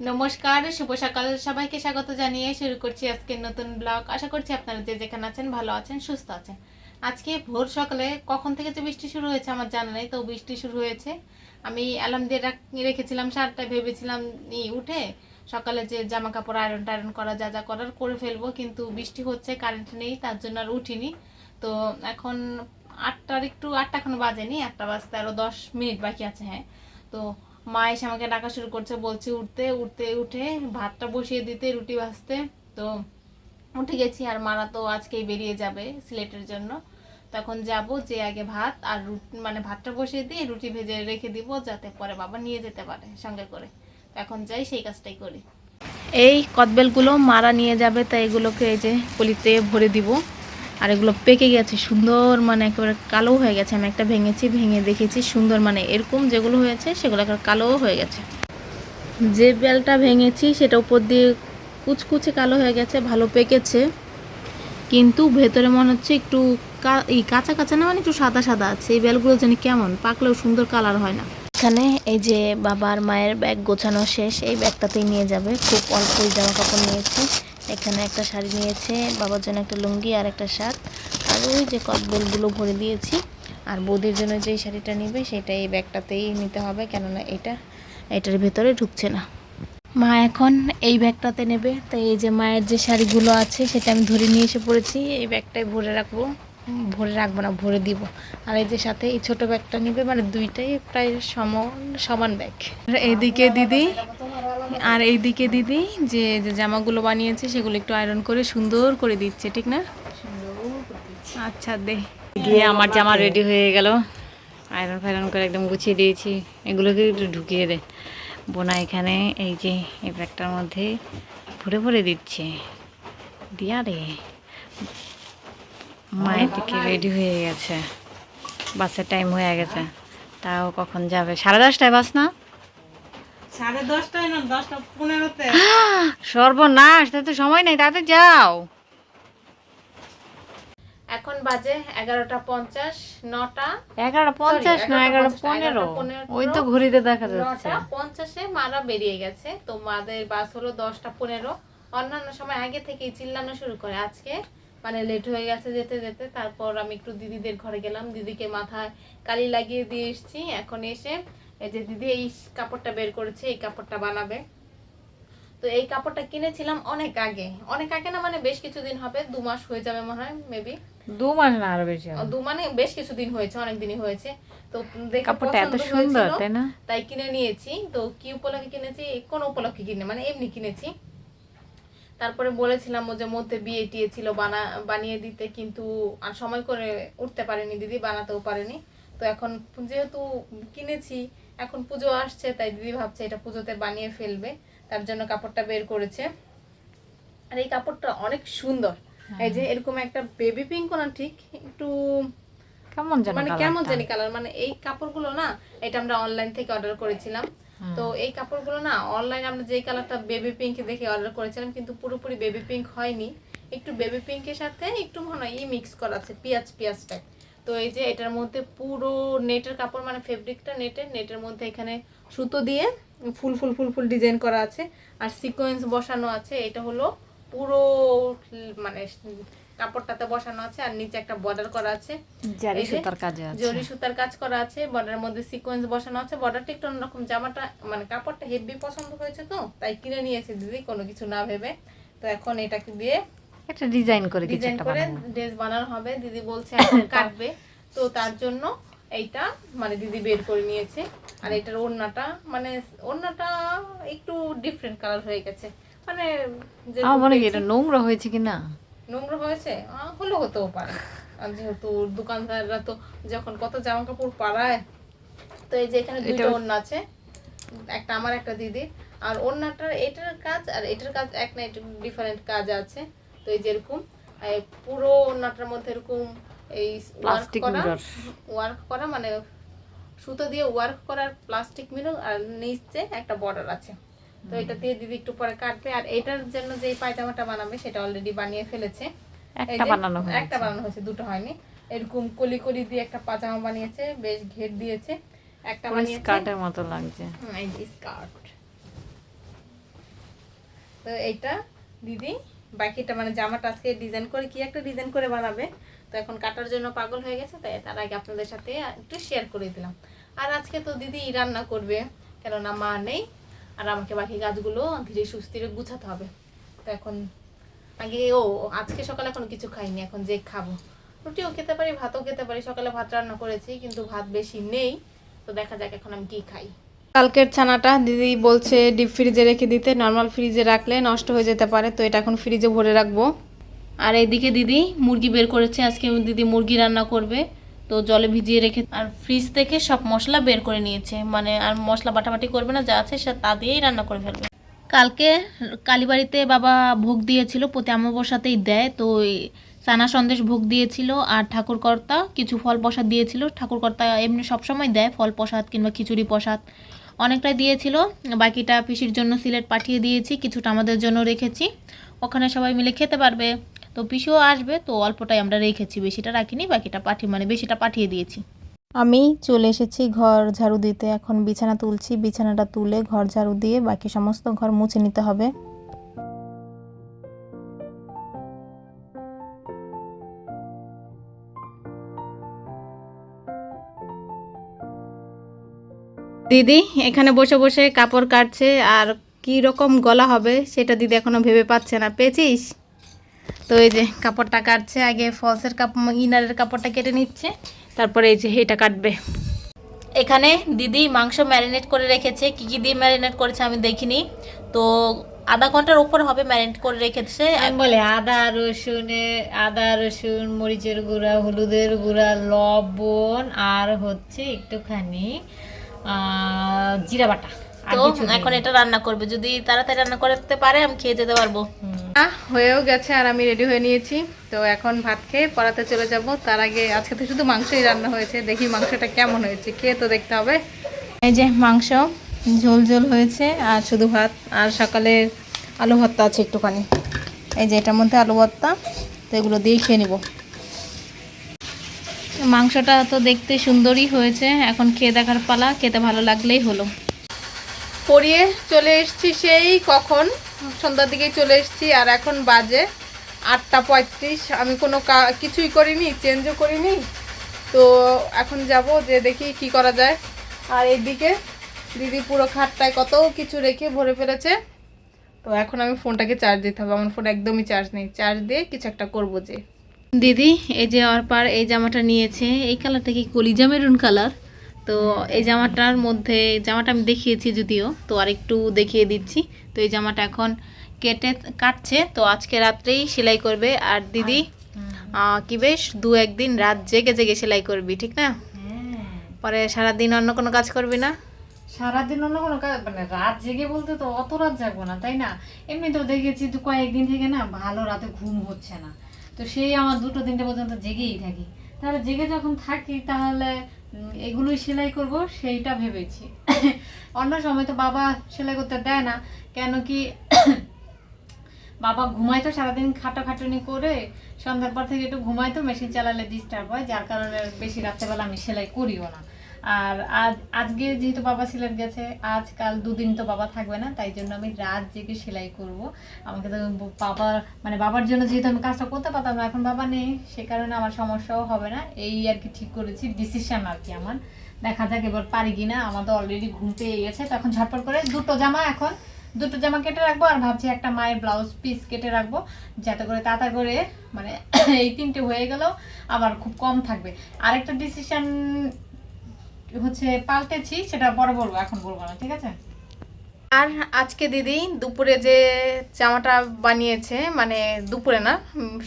নমস্কার, শুভ সকাল। সবাইকে স্বাগত জানিয়ে শুরু করছি আজকের নতুন ব্লগ। আশা করছি আপনারা যে যেখানে আছেন, ভালো আছেন, সুস্থ আছেন। আজকে ভোর সকালে কখন থেকে যে বৃষ্টি শুরু হয়েছে আমার জানা নেই, তো বৃষ্টি শুরু হয়েছে। আমি অ্যালার্ম দিয়ে রেখেছিলাম সাতটায় ভেবেছিলাম উঠে। সকালে যে জামা কাপড় আয়রন টায়রন করা, যা যা করার করে ফেলব, কিন্তু বৃষ্টি হচ্ছে, কারেন্ট নেই, তার জন্য আর উঠিনি। তো এখন আটটার একটু, আটটা এখনও বাজেনি, আটটা বাজতে আরও দশ মিনিট বাকি আছে হ্যাঁ। তো মা এসে আমাকে ডাকা শুরু করছে, বলছে উঠতে উঠতে, উঠে ভাতটা বসিয়ে দিতে, রুটি ভাজতে। তো উঠে গেছি আর মারা তো আজকেই বেরিয়ে যাবে সিলেটের জন্য। তখন যাব যে আগে ভাত আর রুটি মানে ভাতটা বসিয়ে দিয়ে রুটি ভেজে রেখে দিব যাতে পরে বাবা নিয়ে যেতে পারে সঙ্গে করে। এখন যাই, সেই কাজটাই করি। এই কদবেলগুলো মারা নিয়ে যাবে, তাই এগুলোকে এই যে পলিতে ভরে দিব। আর এগুলো পেকে গেছে, সুন্দর মানে একেবারে কালো হয়ে গেছে। আমি একটা ভেঙেছি, ভেঙে দেখেছি সুন্দর মানে এরকম যেগুলো হয়েছে সেগুলো একেবারে কালো হয়ে গেছে। যে বেলটা ভেঙেছি সেটা উপর দিয়ে কুচকুচে কালো হয়ে গেছে, ভালো পেকেছে। কিন্তু ভেতরে মনে হচ্ছে একটু এই কাঁচা কাঁচা না মানে একটু সাদা সাদা আছে। এই বেলগুলো যেন কেমন, পাকলেও সুন্দর কালার হয় না। এখানে এই যে বাবার মায়ের ব্যাগ গোছানো শেষ, এই ব্যাগটাতেই নিয়ে যাবে। খুব অল্প জামা কাপড় নিয়েছে। এখানে একটা শাড়ি নিয়েছে, বাবার জন্য একটা লুঙ্গি আর একটা শার্ট। আর ওই যে কটবেলগুলো ভরে দিয়েছি। আর বৌদির জন্য যেই শাড়িটা নিবে, সেটা এই ব্যাগটাতেই নিতে হবে, কেননা এটা, এটার ভেতরে ঢুকছে না। মা এখন এই ব্যাগটাতে নেবে। তাই এই যে মায়ের যে শাড়িগুলো আছে, সেটা আমি ধরে নিয়ে এসে পড়েছি। এই ব্যাগটাই ভরে রাখব। ভরে রাখব না, ভরে দিব। আর এই যে সাথে এই ছোট ব্যাগটা নিবে মানে দুইটাই প্রায় সমান সমান ব্যাগ। এইদিকে দিদি আর এইদিকে দিদি, যে যে জামাগুলো বানিয়েছে, সেগুলো একটু আয়রন করে সুন্দর করে দিচ্ছে, ঠিক না? আচ্ছা দে। দিয়ে আমার জামা রেডি হয়ে গেল। আয়রন ফায়রন করে একদম গুছিয়ে দিয়েছি। এগুলোকে একটু ঢুকিয়ে দে। বোনা এখানে, এই যে, এই ব্যাগটার মধ্যে ভরে ভরে দিচ্ছে। দিয়া রে মায়ের দিকে রেডি হয়ে গেছে। বাসের টাইম হয়ে গেছে। তাও কখন যাবে? সাড়ে দশটায় বাস না? সাড়ে দশটায় না দশটা পনেরোতে। সর্বনাশ তাতে সময় নেই তাতে যাও। এখন বাজে এগারোটা পঞ্চাশ নটা। এগারোটা পঞ্চাশ না এগারোটা পনেরো। ওই তো ঘড়িতে দেখা যাচ্ছে। পঞ্চাশে মারা বেরিয়ে গেছে। তো মাদের বাস হলো দশটা পনেরো। অন্যান্য সময় আগে থেকেই চিল্লানো শুরু করে। আজকে মানে লেট হয়ে গেছে যেতে যেতে। তারপর আমি একটু দিদিদের ঘরে গেলাম। দিদিকে মাথায় কালি লাগিয়ে দিয়ে এসেছি। এখন এসে এই যে দিদি এই কাপড়টা বের করেছে এই কাপড়টা বানাবে। তো এই কাপড়টা কিনেছিলাম অনেক আগে। অনেক আগে না মানে বেশ কিছুদিন হবে দু মাস হয়ে যাবে মনে হয় মেবি দু মাস না আরও বেশি দু মানে বেশ কিছুদিন হয়েছে অনেক দিনই হয়েছে। তো দেখে কাপড়টা এত সুন্দর তাই না? তাই কিনে নিয়েছি। তো কি উপলক্ষে কিনেছি? কোন উপলক্ষে কিনে মানে এমনি কিনেছি। তারপরে বলেছিলাম ও যে মধ্যে বিয়ে টিয়ে ছিল বানা বানিয়ে দিতে কিন্তু আর সময় করে উঠতে পারেনি দিদি বানাতেও পারেনি। তো এখন যেহেতু কিনেছি এখন পুজো আসছে তাই দিদি ভাবছে এটা পুজোতে বানিয়ে ফেলবে তার জন্য কাপড়টা বের করেছে। আর এই কাপড়টা অনেক সুন্দর। এই যে এরকম একটা বেবি পিঙ্ক না ঠিক? একটু কেমন যেন মানে কেমন জানি কালার মানে এই কাপড়গুলো না এটা আমরা অনলাইন থেকে অর্ডার করেছিলাম। তো এই কাপড়গুলো না অনলাইন আমরা যেই কালারটা বেবি পিঙ্ক দেখে অর্ডার করেছিলাম কিন্তু পুরোপুরি বেবি পিঙ্ক হয়নি। একটু বেবি পিঙ্কের সাথে একটু মনে হয় ই মিক্স করা আছে পেঁয়াজ পেঁয়াজ টাইপ তো এই যে এটার মধ্যে পুরো নেটের কাপড় মানে ফেব্রিকটা নেটের নেটের মধ্যে এখানে সুতো দিয়ে ফুল ফুল ফুল ফুল ডিজাইন করা আছে। আর সিকোয়েন্স বসানো আছে। এটা হলো পুরো মানে কাপড়টাতে বসানো আছে। আর নিচে একটা বর্ডার করা আছে। জারি সুতার কাজে আছে। জরি সুতার কাজ করা আছে। বর্ডারের মধ্যে সিকোয়েন্স বসানো আছে। বর্ডারটা একটু অন্যরকম। জামাটা মানে কাপড়টা হেভি পছন্দ হয়েছে তো তাই কিনে নিয়েছে দিদি কোনো কিছু না ভেবে। তো এখন এটাকে দিয়ে একটা ডিজাইন করে কিছু একটা করে ড্রেস বানানো হবে। দিদি বলছে এখন কাটবে। তো তার জন্য এইটা মানে দিদি বের করে নিয়েছে। আর এটার ওড়নাটা মানে ওড়নাটা একটু ডিফারেন্ট কালার হয়ে গেছে। মানে আমার মনে এটা নোংরা হয়েছে কি না নোংরা হয়েছে? হলেও হতেও পারে। যেহেতু দোকানদাররা তো যখন কত জামা কাপড় পাড়ায় তো এই যে এখানে এটা- ওড়না আছে একটা আমার একটা দিদির। আর ওড়নাটার এটার কাজ আর এটার কাজ এক না একটু ডিফারেন্ট কাজ আছে। তো এই যে এরকম পুরো ওড়নাটার মধ্যে এরকম এই ওয়ার্ক করা ওয়ার্ক করা মানে সুতো দিয়ে ওয়ার্ক করার প্লাস্টিক মিরর আর নিচে একটা বর্ডার আছে। তো এটা দিয়ে দিদি একটু পরে কাটবে। আর এটার জন্য যে পায়জামাটা বানাবে সেটা অলরেডি বানিয়ে ফেলেছে। একটা বানানো হয়েছে। একটা বানানো হয়েছে দুটো হয়নি। এরকম কলি কলি দিয়ে একটা পাজামা বানিয়েছে বেশ ঘের দিয়েছে। একটা বানিয়েছে। স্কার্টের মতো লাগছে। এই স্কার্ট। তো এইটা দিদি বাকিটা মানে জামাটা আজকে ডিজাইন করে কি একটা ডিজাইন করে বানাবে। তো এখন কাটার জন্য পাগল হয়ে গেছে, তাই তার আগে আপনাদের সাথে একটু শেয়ার করে দিলাম। আর আজকে তো দিদি রান্না করবে, কেননা মা নেই, আর আমাকে বাকি গাছগুলো ধীরে সুস্থিরে গুছাতে হবে। তো এখন আগে ও, আজকে সকালে এখন কিছু খাইনি, এখন যে খাব। রুটিও খেতে পারি, ভাতও খেতে পারি, সকালে ভাত রান্না করেছি, কিন্তু ভাত বেশি নেই। তো দেখা যাক এখন আমি কি খাই। কালকের ছানাটা দিদি বলছে ডিপ ফ্রিজে রেখে দিতে নর্মাল ফ্রিজে রাখলে নষ্ট হয়ে যেতে পারে, তো এটা এখন ফ্রিজে ভরে রাখব। আর এইদিকে দিদি মুরগি বের করেছে, আজকে দিদি মুরগি রান্না করবে, তো জলে ভিজিয়ে রেখে, আর ফ্রিজ থেকে সব মশলা বের করে নিয়েছে মানে আর মশলা বাটাবাটি করবে না, যা আছে সে তা দিয়েই রান্না করে ফেলবে। কালকে কালীবাড়িতে বাবা ভোগ দিয়েছিল প্রতি অমাবস্যাতেই দেয়, তো চানা সন্দেশ ভোগ দিয়েছিল, আর ঠাকুরকর্তা কিছু ফল প্রসাদ দিয়েছিল ঠাকুরকর্তা এমনি সবসময় দেয়, ফল প্রসাদ কিংবা খিচুড়ি প্রসাদ। অনেকটাই দিয়েছিল। বাকিটা পিসির জন্য সিলেট পাঠিয়ে দিয়েছি, কিছুটা আমাদের জন্য রেখেছি। ওখানে সবাই মিলে খেতে পারবে। তো পিসিও আসবে, তো অল্পটাই আমরা রেখেছি, বেশিটা রাখিনি, বাকিটা পাঠিয়ে মানে বেশিটা পাঠিয়ে দিয়েছি। আমি চলে এসেছি ঘর ঝাড়ু দিতে। এখন বিছানা তুলছি, বিছানাটা তুলে ঘর ঝাড়ু দিয়ে বাকি সমস্ত ঘর মুছে নিতে হবে। দিদি এখানে বসে বসে কাপড় কাটছে, আর কি রকম গলা হবে সেটা দিদি এখনও ভেবে পাচ্ছে না। পেয়েছিস? তো এই যে কাপড়টা কাটছে, আগে ফলসের কাপড় ইনারের কাপড়টা কেটে নিচ্ছে, তারপরে এই যে এটা কাটবে। এখানে দিদি মাংস ম্যারিনেট করে রেখেছে। কি কি দিয়ে ম্যারিনেট করেছে আমি দেখিনি। তো আধা ঘণ্টার উপর হবে ম্যারিনেট করে রেখেছে। আমি বলে, আদা, রসুনে, আদা, রসুন, মরিচের গুঁড়া, হলুদের গুঁড়া, লবণ, আর হচ্ছে একটুখানি জিরা বাটা আর তো এখন এটা রান্না করবে। যদি তাড়াতাড়ি রান্না করতে পারে আমি খেয়ে যেতে পারব। হয়েও গেছে আর আমি রেডি হয়ে নিয়েছি। তো এখন ভাত খেয়ে পড়াতে চলে যাব। তার আগে আজকে তো শুধু মাংসই রান্না হয়েছে। দেখি মাংসটা কেমন হয়েছে। খেয়ে তো দেখতে হবে। এই যে মাংস ঝোল ঝোল হয়েছে আর শুধু ভাত। আর সকালে আলু ভর্তা আছে একটুখানি। এই যে এটার মধ্যে আলু ভর্তা। তো এগুলো দিয়েই খেয়ে নিব। মাংসটা তো দেখতে সুন্দরই হয়েছে। এখন খেয়ে দেখার পালা, খেতে ভালো লাগলেই হলো। পরিয়ে চলে এসেছি সেই কখন? সন্ধ্যার দিকেই চলে এসেছি আর এখন বাজে আটটা পঁয়ত্রিশ। আমি কোনো কিছুই করিনি চেঞ্জও করিনি। তো এখন যাব যে দেখি কি করা যায়। আর এইদিকে দিদি পুরো খাটটায় কত কিছু রেখে ভরে ফেলেছে। তো এখন আমি ফোনটাকে চার্জ দিতে হবে। আমার ফোন একদমই চার্জ নেই। চার্জ দিয়ে কিছু একটা করব যে। দিদি এই যে অর্পার এই জামাটা নিয়েছে। এই কালারটা কি কলিজা মেরুন কালার? তো এই জামাটার মধ্যে জামাটা আমি দেখিয়েছি যদিও তো আরেকটু দেখিয়ে দিচ্ছি। তো এই জামাটা এখন কেটে কাটছে তো আজকে রাত্রেই সেলাই করবে। আর দিদি আহ, কি বেশ দু একদিন রাত জেগে জেগে সেলাই করবি ঠিক না? হ্যাঁ। পরে সারাদিন অন্য কোনো কাজ করবি না? সারাদিন অন্য কোনো কাজ মানে রাত জেগে বলতে তো অত রাত জাগবো না তাই না? এমনি তো দেখেছি তো কয়েকদিন থেকে না ভালো রাতে ঘুম হচ্ছে না। তো সেই আমার দুটো তিনটে পর্যন্ত জেগেই থাকি। তাহলে জেগে যখন থাকি, তাহলে এগুলোই সেলাই করব, সেইটা ভেবেছি। অন্য সময় তো বাবা সেলাই করতে দেয় না, কেন কি বাবা ঘুমায় তো সারাদিন খাটাখাটুনি করে, সন্ধ্যার পর থেকে একটু ঘুমায় তো, মেশিন চালালে ডিস্টার্ব হয়, যার কারণে বেশি রাত্রেবেলা আমি সেলাই করিও না। আর আজ, আজকে যেহেতু বাবা সিলেট গেছে, আজকাল দুদিন তো বাবা থাকবে না, তাই জন্য আমি রাত জেগে সেলাই করব। আমাকে তো বাবা মানে বাবার জন্য যেহেতু আমি কাজটা করতে পারতাম না, এখন বাবা নেই, সে কারণে আমার সমস্যাও হবে না। এই আর কি ঠিক করেছি ডিসিশন আর কি আমার। দেখা যাক এবার পারি কিনা আমার তো অলরেডি ঘুম পেয়ে গেছে, তো এখন ঝটপট করে দুটো জামা এখন, দুটো জামা কেটে রাখব আর ভাবছি একটা মায়ের ব্লাউজ পিস কেটে রাখব, যাতে করে তাড়া করে মানে এই তিনটে হয়ে গেল আবার খুব কম থাকবে। আরেকটা ডিসিশন হচ্ছে পাল্টেছি সেটা পরে বলব এখন বলব না ঠিক আছে? আর আজকে দিদি দুপুরে যে জামাটা বানিয়েছে মানে দুপুরে না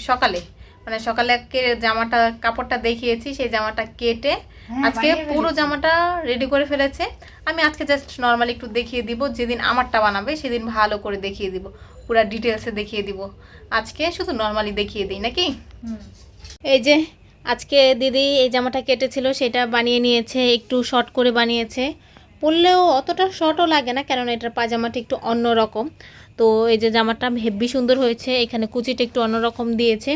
সকালে মানে সকালে জামাটা কাপড়টা দেখিয়েছি সেই জামাটা কেটে হ্যাঁ, আজকে পুরো জামাটা রেডি করে ফেলেছে। আমি আজকে জাস্ট নর্মালি একটু দেখিয়ে দিব যেদিন আমারটা বানাবে সেদিন ভালো করে দেখিয়ে দিব পুরো ডিটেলসে দেখিয়ে দিব। আজকে শুধু নর্মালি দেখিয়ে দিই নাকি? এই যে আজকে দিদি এই জামাটা কেটেছিল, সেটা বানিয়ে নিয়েছে, একটু শর্ট করে বানিয়েছে। পরলেও অতটা শর্টও লাগে না, কেননা এটার পাজামাটা একটু অন্য রকম তো এই যে জামাটা হেব্বি সুন্দর হয়েছে, এখানে কুচিটা একটু অন্যরকম দিয়েছে।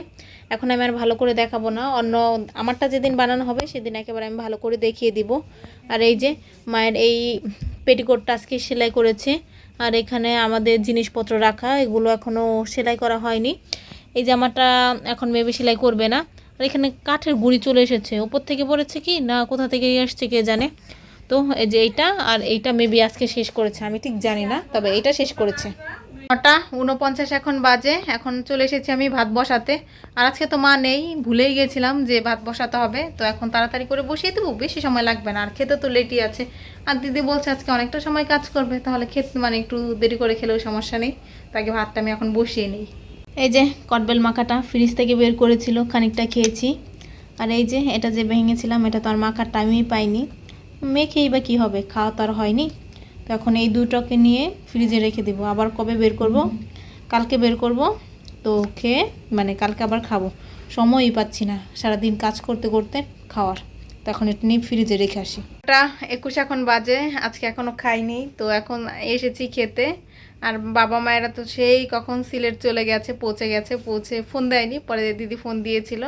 এখন আমি আর ভালো করে দেখাবো না, অন্য আমারটা যেদিন বানানো হবে, সেদিন একেবারে আমি ভালো করে দেখিয়ে দিব। আর এই যে মায়ের এই পেটিকোটটা আজকে সেলাই করেছে, আর এখানে আমাদের জিনিসপত্র রাখা, এগুলো এখনও সেলাই করা হয়নি। এই জামাটা এখন মেবি সেলাই করবে না। আর এখানে কাঠের গুঁড়ি চলে এসেছে। ওপর থেকে পড়েছে কি? না, কোথা থেকে এসছে কে জানে? তো এই যে এইটা, আর এইটা মেবি আজকে শেষ করেছে। আমি ঠিক জানি না, তবে এইটা শেষ করেছে। নটা উনপঞ্চাশ এখন বাজে, এখন চলে এসেছি আমি ভাত বসাতে। আর আজকে তো মা নেই, ভুলেই গেছিলাম যে ভাত বসাতে হবে। তো এখন তাড়াতাড়ি করে বসিয়ে দেবো, বেশি সময় লাগবে না। আর খেতে তো লেটই আছে। আর দিদি বলছে আজকে অনেকটা সময় কাজ করবে, তাহলে খেতে মানে একটু দেরি করে খেলেও সমস্যা নেই। তাকে ভাতটা আমি এখন বসিয়ে নিই। এই যে কটবেল মাখাটা ফ্রিজ থেকে বের করেছিল, খানিকটা খেয়েছি। আর এই যে এটা যে ভেঙেছিলাম, এটা তো আর মাখার টাইমই পাইনি। মেখেই বা কী হবে, খাওয়া তো আর হয়নি। তো এখন এই দুটোকে নিয়ে ফ্রিজে রেখে দেবো। আবার কবে বের করব? কালকে বের করব। তো খেয়ে মানে কালকে আবার খাব। সময়ই পাচ্ছি না, সারাদিন কাজ করতে করতে খাওয়ার। তো এখন এটা নিয়ে ফ্রিজে রেখে আসি। এটা একুশ এখন বাজে, আজকে এখনও খাইনি। তো এখন এসেছি খেতে। আর বাবা মায়েরা তো সেই কখন সিলেট চলে গেছে, পৌঁছে গেছে, পৌঁছে ফোন দেয়নি, পরে দিদি ফোন দিয়েছিল।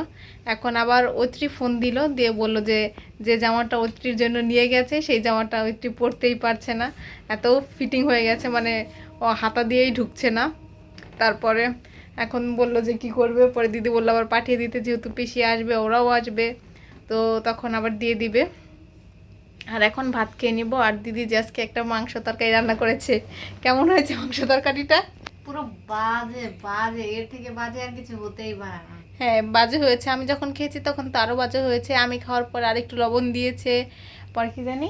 এখন আবার ঐত্রী ফোন দিল, দিয়ে বলল যে যে জামাটা ঐত্রীর জন্য নিয়ে গেছে, সেই জামাটা ঐত্রী পরতেই পারছে না। এত ফিটিং হয়ে গেছে মানে ও হাতা দিয়েই ঢুকছে না। তারপরে এখন বলল যে, কি করবে? পরে দিদি বলল আবার পাঠিয়ে দিতে, যেহেতু পিসি আসবে, ওরাও আসবে। তো তখন আবার দিয়ে দিবে। আর এখন ভাত খেয়ে নিব আর দিদি যে আজকে একটা মাংস তরকারি রান্না করেছে। কেমন হয়েছে মাংস তরকারিটা? পুরো বাজে বাজে এর থেকে বাজে আর কিছু হতেই পারে না। হ্যাঁ বাজে হয়েছে। আমি যখন খেয়েছি তখন তো আরও বাজে হয়েছে। আমি খাওয়ার পর আরেকটু লবণ দিয়েছে। পর কি জানি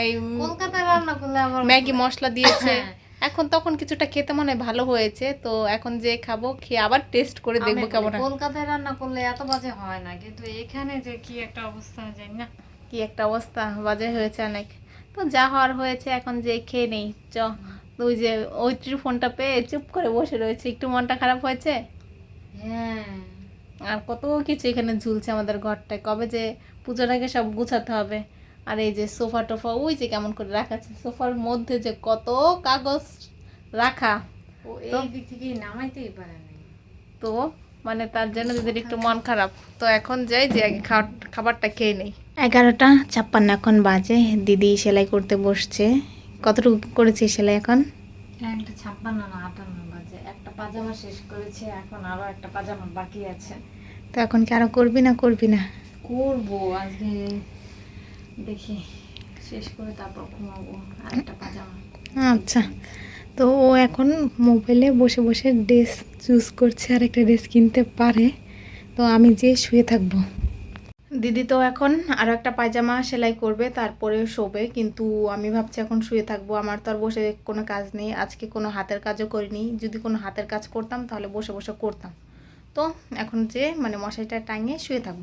এই কলকাতায় রান্না করলে আবার ম্যাগি মশলা দিয়েছে। হ্যাঁ। এখন তখন কিছুটা খেতে মনে হয় ভালো হয়েছে। তো এখন যে খাব খেয়ে আবার টেস্ট করে দেখব কেমন কলকাতায় রান্না করলে এত বাজে হয় না। কিন্তু এখানে যে কি একটা অবস্থা জানি না। কি একটা অবস্থা বাজে হয়েছে অনেক। তো যা হওয়ার হয়েছে এখন যে খেয়ে নেই। চ তুই যে ওইটির ফোনটা পেয়ে চুপ করে বসে রয়েছে একটু মনটা খারাপ হয়েছে? হ্যাঁ। আর কত কিছু এখানে ঝুলছে আমাদের ঘরটায়। কবে যে আগে সব গুছাতে হবে। আর এই যে সোফা টোফা ওই যে কেমন করে রাখা আছে। সোফার মধ্যে যে কত কাগজ রাখা। ও? এই দিক থেকে নামাইতেই পারে না তো মানে তার জন্য দিদির একটু মন খারাপ। তো এখন যাই যে আগে খাবার খাবারটা খেয়ে নেই। এগারোটা ছাপ্পান্ন এখন বাজে। দিদি সেলাই করতে বসছে। কতটুকু করেছি সেলাই এখন? একটা ছাপ্পান্ন না আটান্ন বাজে। একটা পাজামা শেষ করেছে এখন আরও একটা পাজামা বাকি আছে। তো এখন কি আরও করবি না করবি না? করব আজকে দেখি। শেষ করে তারপর ঘুমাবো আর একটা পাজামা। আচ্ছা। তো ও এখন মোবাইলে বসে বসে ড্রেস চুজ করছে আর একটা ড্রেস কিনতে পারে। তো আমি যে শুয়ে থাকব। দিদি তো এখন আরও একটা পায়জামা সেলাই করবে তারপরে শোবে। কিন্তু আমি ভাবছি এখন শুয়ে থাকব। আমার তো আর বসে কোনো কাজ নেই। আজকে কোনো হাতের কাজও করিনি। যদি কোনো হাতের কাজ করতাম, তাহলে বসে বসে করতাম। তো এখন যে মানে মশারিটা টাঙিয়ে শুয়ে থাকব।